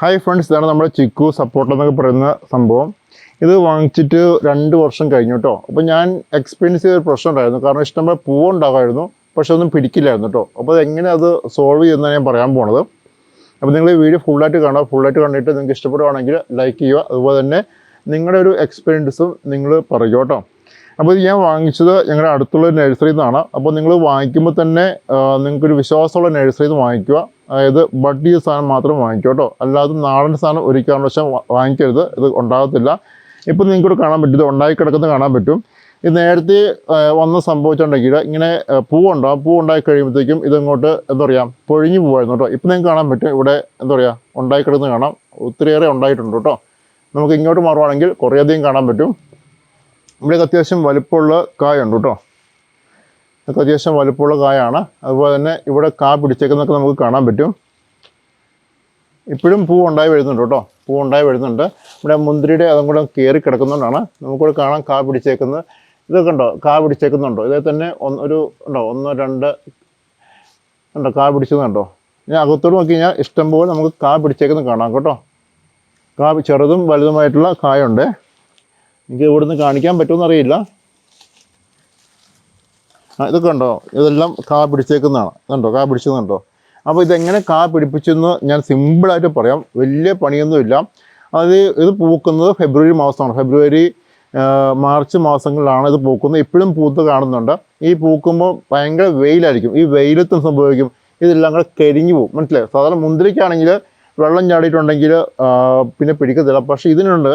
Hi friends ഇതാണ് നമ്മുടെ chikoo support എന്നൊക്കെ പറയുന്ന സംഭവം. ഇത് വാങ്ങിച്ചിട്ട് രണ്ട് വർഷം കഴിഞ്ഞു കേട്ടോ അപ്പോൾ ഞാൻ എക്സ്പീരിയൻസ് ചെയ്ത ഒരു പ്രശ്നം ഉണ്ടായിരുന്നു കാരണം ഇഷ്ടംപോലെ പൂവുണ്ടാകുമായിരുന്നു പക്ഷെ ഒന്നും പിടിക്കില്ലായിരുന്നു കേട്ടോ അപ്പോൾ എങ്ങനെ അത് സോൾവ് ചെയ്യുന്നതാണ് ഞാൻ പറയാൻ പോണത്. അപ്പോൾ നിങ്ങൾ ഈ വീഡിയോ ഫുള്ളായിട്ട് കാണുക. ഫുള്ളായിട്ട് കണ്ടിട്ട് നിങ്ങൾക്ക് ഇഷ്ടപ്പെടുവാണെങ്കിൽ ലൈക്ക് ചെയ്യുക. അതുപോലെ തന്നെ നിങ്ങളുടെ ഒരു എക്സ്പീരിയൻസും നിങ്ങൾ പറയുക കേട്ടോ അപ്പോൾ ഇത് ഞാൻ വാങ്ങിച്ചത് ഞങ്ങളുടെ അടുത്തുള്ള നഴ്സറിയിൽ നിന്നാണ് അപ്പോൾ നിങ്ങൾ വാങ്ങിക്കുമ്പോൾ തന്നെ നിങ്ങൾക്കൊരു വിശ്വാസമുള്ള നഴ്സറിയിൽ നിന്ന് വാങ്ങിക്കുക. അതായത് ബഡ് ചെയ്ത സാധനം മാത്രം വാങ്ങിക്കും കേട്ടോ. അല്ലാതെ നാടൻ സാധനം ഒരിക്കലും വശം വാങ്ങിക്കരുത്. ഇത് ഉണ്ടാകത്തില്ല. ഇപ്പം നിങ്ങൾക്കൂടെ കാണാൻ പറ്റും. ഇത് ഉണ്ടായി കിടക്കുന്നത് കാണാൻ പറ്റും. ഇത് നേരത്തെ വന്ന് സംഭവിച്ചിട്ടുണ്ടെങ്കിൽ ഇങ്ങനെ പൂവുണ്ടാകും പൂവുണ്ടോ പൂ ഉണ്ടായി കഴിയുമ്പോഴത്തേക്കും ഇതിങ്ങോട്ട് എന്താ പറയുക പൊഴിഞ്ഞു പോകുമായിരുന്നു കേട്ടോ. ഇപ്പം നിങ്ങൾക്ക് കാണാൻ പറ്റും. ഇവിടെ എന്താ പറയുക ഉണ്ടായി കിടക്കുന്നത് കാണാം. ഒത്തിരിയേറെ ഉണ്ടായിട്ടുണ്ട് കേട്ടോ. നമുക്ക് ഇങ്ങോട്ട് മാറുവാണെങ്കിൽ കുറേയധികം കാണാൻ പറ്റും. ഇവിടെയൊക്കെ അത്യാവശ്യം വലുപ്പമുള്ള കായുണ്ട് കേട്ടോ. ഇതൊക്കെ അത്യാവശ്യം വലുപ്പമുള്ള കായാണ്. അതുപോലെ തന്നെ ഇവിടെ കാ പിടിച്ചേക്കുന്നൊക്കെ നമുക്ക് കാണാൻ പറ്റും. ഇപ്പോഴും പൂ ഉണ്ടായി വരുന്നുണ്ട് കേട്ടോ. പൂ ഉണ്ടായി വരുന്നുണ്ട്. ഇവിടെ മുന്തിരിയുടെ അതും കൂടെ കയറി കിടക്കുന്നതുകൊണ്ടാണ് നമുക്കിവിടെ കാണാൻ കാ പിടിച്ചേക്കുന്നത്. ഇതൊക്കെ ഉണ്ടോ കാ പിടിച്ചേക്കുന്നുണ്ടോ? ഇതേ തന്നെ ഒന്ന് ഒരു ഉണ്ടോ? ഒന്ന് രണ്ട് ഉണ്ടോ? കാ പിടിച്ചതുണ്ടോ ഞാൻ അകത്തോട് നോക്കി കഴിഞ്ഞാൽ ഇഷ്ടംപോലെ നമുക്ക് കാ പിടിച്ചേക്കുന്നത് കാണാം കേട്ടോ. കാ ചെറുതും വലുതുമായിട്ടുള്ള കായുണ്ട്. എനിക്ക് ഇവിടുന്ന് കാണിക്കാൻ പറ്റുമെന്ന് അറിയില്ല. ആ ഇതൊക്കെ ഉണ്ടോ ഇതെല്ലാം കാ പിടിച്ചേക്കുന്നതാണ്. കണ്ടോ? കാ പിടിച്ചതുണ്ടോ അപ്പോൾ ഇതെങ്ങനെ കാ പിടിപ്പിച്ചെന്ന് ഞാൻ സിമ്പിളായിട്ട് പറയാം. വലിയ പണിയൊന്നുമില്ല. അത് ഇത് പൂക്കുന്നത് ഫെബ്രുവരി മാസമാണ്. ഫെബ്രുവരി മാർച്ച് മാസങ്ങളിലാണ് ഇത് പൂക്കുന്നത്. ഇപ്പോഴും പൂത്ത് കാണുന്നുണ്ട്. ഈ പൂക്കുമ്പോൾ ഭയങ്കര വെയിലായിരിക്കും. ഈ വെയിലത്തും സംഭവിക്കും. ഇതെല്ലാം കൂടെ കരിഞ്ഞു പോകും. മനസ്സിലായോ? സാധാരണ മുന്തിരിക്കാണെങ്കിൽ വെള്ളം ചാടിയിട്ടുണ്ടെങ്കിൽ പിന്നെ പിടിക്കത്തില്ല. പക്ഷേ ഇതിനുണ്ട്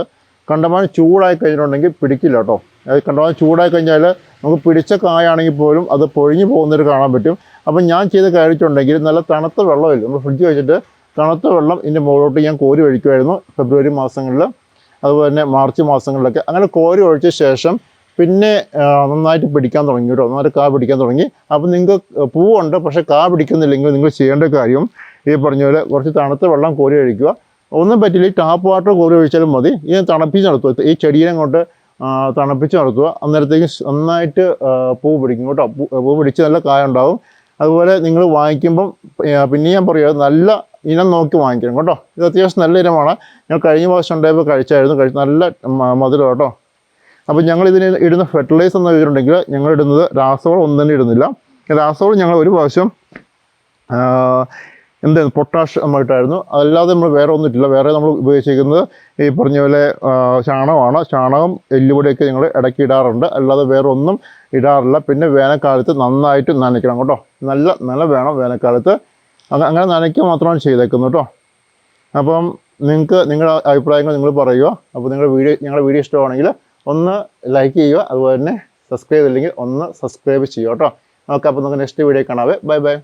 കണ്ടമാനം ചൂടായി കഴിഞ്ഞിട്ടുണ്ടെങ്കിൽ പിടിക്കില്ല കേട്ടോ. അത് കണ്ടമാനം ചൂടായി കഴിഞ്ഞാൽ നമുക്ക് പിടിച്ച കായാണെങ്കിൽ പോലും അത് പൊഴിഞ്ഞു പോകുന്നൊരു കാണാൻ പറ്റും. അപ്പം ഞാൻ ചെയ്ത് കഴിച്ചിട്ടുണ്ടെങ്കിൽ നല്ല തണുത്ത വെള്ളമില്ല? നമ്മൾ ഫ്രിഡ്ജ് വെച്ചിട്ട് തണുത്ത വെള്ളം ഇതിന്റെ മുകളിലോട്ട് ഞാൻ കോരി ഒഴിക്കുമായിരുന്നു ഫെബ്രുവരി മാസങ്ങളിൽ അതുപോലെ തന്നെ മാർച്ച് മാസങ്ങളിലൊക്കെ. അങ്ങനെ കോരി ഒഴിച്ച ശേഷം പിന്നെ നന്നായിട്ട് പിടിക്കാൻ തുടങ്ങി കേട്ടോ. നന്നായിട്ട് കാ പിടിക്കാൻ തുടങ്ങി. അപ്പം നിങ്ങൾക്ക് പൂവുണ്ട് പക്ഷേ കാ പിടിക്കുന്നില്ലെങ്കിൽ നിങ്ങൾ ചെയ്യേണ്ട കാര്യം ഈ പറഞ്ഞ പോലെ കുറച്ച് തണുത്ത വെള്ളം കോരി ഒഴിക്കുക. ഒന്നും പറ്റില്ല. ഈ ടാപ്പ് വാട്ടർ കോരി ഒഴിച്ചാലും മതി. ഇത് തണുപ്പിച്ച് നടത്തുക. ഈ ചെടിയെ കൊണ്ട് തണുപ്പിച്ച് നടത്തുക. അന്നേരത്തേക്ക് നന്നായിട്ട് പൂ പിടിക്കും കേട്ടോ. പൂ പിടിച്ച് നല്ല കായ ഉണ്ടാവും. അതുപോലെ നിങ്ങൾ വാങ്ങിക്കുമ്പം പിന്നെ ഞാൻ പറയുക നല്ല ഇനം നോക്കി വാങ്ങിക്കണം കേട്ടോ. ഇത് അത്യാവശ്യം നല്ല ഇനമാണ്. ഞാൻ കഴിഞ്ഞ പ്രാവശ്യം ഉണ്ടായപ്പോൾ കഴിച്ചായിരുന്നു. കഴിച്ച് നല്ല മധുരം കേട്ടോ. അപ്പോൾ ഞങ്ങൾ ഇതിന് ഇടുന്ന ഫെർട്ടിലൈസർ എന്ന് വെച്ചിട്ടുണ്ടെങ്കിൽ ഞങ്ങൾ ഇടുന്നത് രാസവളം ഒന്നും തന്നെ ഇടുന്നില്ല. രാസവളം ഞങ്ങൾ ഒരു പ്രാവശ്യം എന്ത് പൊട്ടാഷ് നമ്മളിട്ടായിരുന്നു അതല്ലാതെ നമ്മൾ വേറെ ഒന്നും വേറെ നമ്മൾ ഉപയോഗിച്ചിരിക്കുന്നത് ഈ പറഞ്ഞ പോലെ ചാണകമാണ്. ചാണകം എല്ലുപൊടിയൊക്കെ ഞങ്ങൾ ഇടയ്ക്ക് ഇടാറുണ്ട്. അല്ലാതെ വേറെ ഒന്നും ഇടാറില്ല. പിന്നെ വേനൽക്കാലത്ത് നന്നായിട്ട് നനയ്ക്കണം കേട്ടോ. നല്ല നല്ല വേണം വേനൽക്കാലത്ത്. അങ്ങ- അങ്ങനെ നനയ്ക്കുക മാത്രമാണ് ചെയ്തേക്കുന്നത് കേട്ടോ. അപ്പം നിങ്ങൾക്ക് നിങ്ങളുടെ അഭിപ്രായങ്ങൾ നിങ്ങൾ പറയുക. അപ്പോൾ നിങ്ങളുടെ വീഡിയോ ഞങ്ങളുടെ വീഡിയോ ഇഷ്ടമാണെങ്കിൽ ഒന്ന് ലൈക്ക് ചെയ്യുക. അതുപോലെ തന്നെ സബ്സ്ക്രൈബ് ഇല്ലെങ്കിൽ ഒന്ന് സബ്സ്ക്രൈബ് ചെയ്യുക കേട്ടോ. ഓക്കെ അപ്പോൾ നമുക്ക് നെക്സ്റ്റ് വീഡിയോ കാണാവേ ബൈ ബൈ.